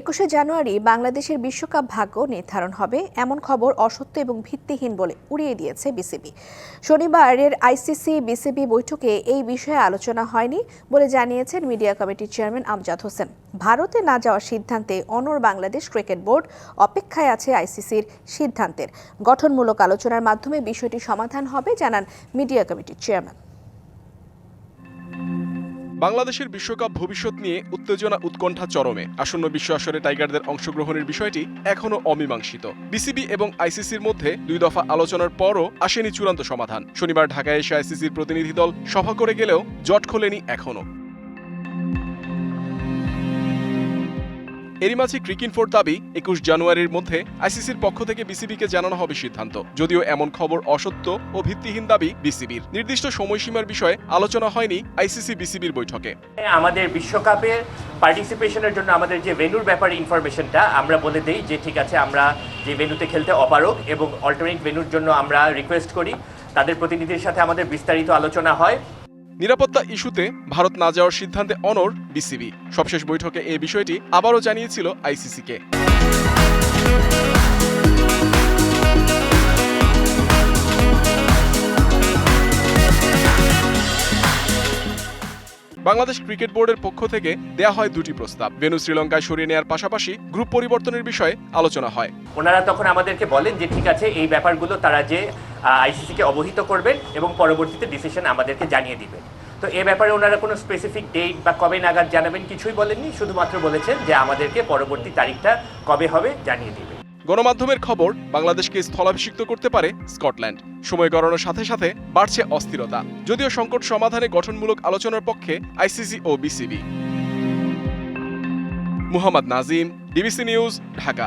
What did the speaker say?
একুশে জানুয়ারি বাংলাদেশের বিশ্বকাপ ভাগ্য নির্ধারণ হবে। এমন খবর অসত্য এবং ভিত্তিহীন বলে উড়িয়ে দিয়েছে বিসিবি। শনিবারের আইসিসি বিসিবি বৈঠকে এই বিষয়ে আলোচনা হয়নি বলে জানিয়েছেন মিডিয়া কমিটির চেয়ারম্যান আমজাদ হোসেন। ভারতে না যাওয়ার সিদ্ধান্তে অনর বাংলাদেশ ক্রিকেট বোর্ড অপেক্ষায় আছে আইসিসির সিদ্ধান্তের। গঠনমূলক আলোচনার মাধ্যমে বিষয়টি সমাধান হবে, জানান মিডিয়া কমিটির চেয়ারম্যান। বাংলাদেশের বিশ্বকাপ ভবিষ্যৎ নিয়ে উত্তেজনা উৎকণ্ঠা চরমে। আসন্ন বিশ্ব আসরে টাইগারদের অংশগ্রহণের বিষয়টি এখনও অমীমাংসিত। বিসিবি এবং আইসিসির মধ্যে দুই দফা আলোচনার পরও আসেনি চূড়ান্ত সমাধান। শনিবার ঢাকায় এসে আইসিসির প্রতিনিধি দল সভা করে গেলেও জট খোলেনি এখনও। এরই মাঝে ক্রিকিনফোর দাবি একুশ জানুয়ারির মধ্যে আইসিসির পক্ষ থেকে বিসিবিকে জানানো হবে সিদ্ধান্ত। যদিও এমন খবর অসত্য ও ভিত্তিহীন দাবি বিসিবির। নির্দিষ্ট সময়সীমার বিষয়ে আলোচনা হয়নি আইসিসি বিসিবির বৈঠকে। আমাদের বিশ্বকাপের পার্টিসিপেশনের জন্য আমাদের যে ভেন্যুর ব্যাপারে ইনফরমেশনটা আমরা বলে দেই যে ঠিক আছে, আমরা যে ভেন্যুতে খেলতে অপারগ এবং অল্টারনেট ভেন্যুর জন্য আমরা রিকোয়েস্ট করি। তাদের প্রতিনিধির সাথে আমাদের বিস্তারিত আলোচনা হয়। নিরাপত্তা ইস্যুতে ভারত না যাওয়ার সিদ্ধান্তে অনর বিসিবি। সবশেষ বৈঠকে এ বিষয়টি আবারও জানিয়েছিল আইসিসিকে। বাংলাদেশ ক্রিকেট বোর্ডের পক্ষ থেকে দেয়া হয় দুটি প্রস্তাব। ভেনু শ্রীলঙ্কায় সরিয়ে নেওয়ার পাশাপাশি গ্রুপ পরিবর্তনের বিষয়ে আলোচনা হয়। ওনারা তখন আমাদেরকে বলেন যে, ঠিক আছে, এই ব্যাপারগুলো তারা যে আইসিসিকে অবহিত করবেন এবং পরবর্তীতে ডিসিশন আমাদেরকে জানিয়ে দিবেন। তো এ ব্যাপারে ওনারা কোনো স্পেসিফিক ডেট বা কবে নাগাদ জানাবেন কিছুই বলেননি, শুধুমাত্র বলেছেন যে, আমাদেরকে পরবর্তী তারিখটা কবে হবে জানিয়ে দিবেন। গণমাধ্যমের খবর বাংলাদেশকে স্থলাভিষিক্ত করতে পারে স্কটল্যান্ড। সময় গড়ানোর সাথে সাথে বাড়ছে অস্থিরতা, যদিও সংকট সমাধানে গঠনমূলক আলোচনার পক্ষে আইসিসি ও BCB. Muhammad Nazim DBC news, Dhaka.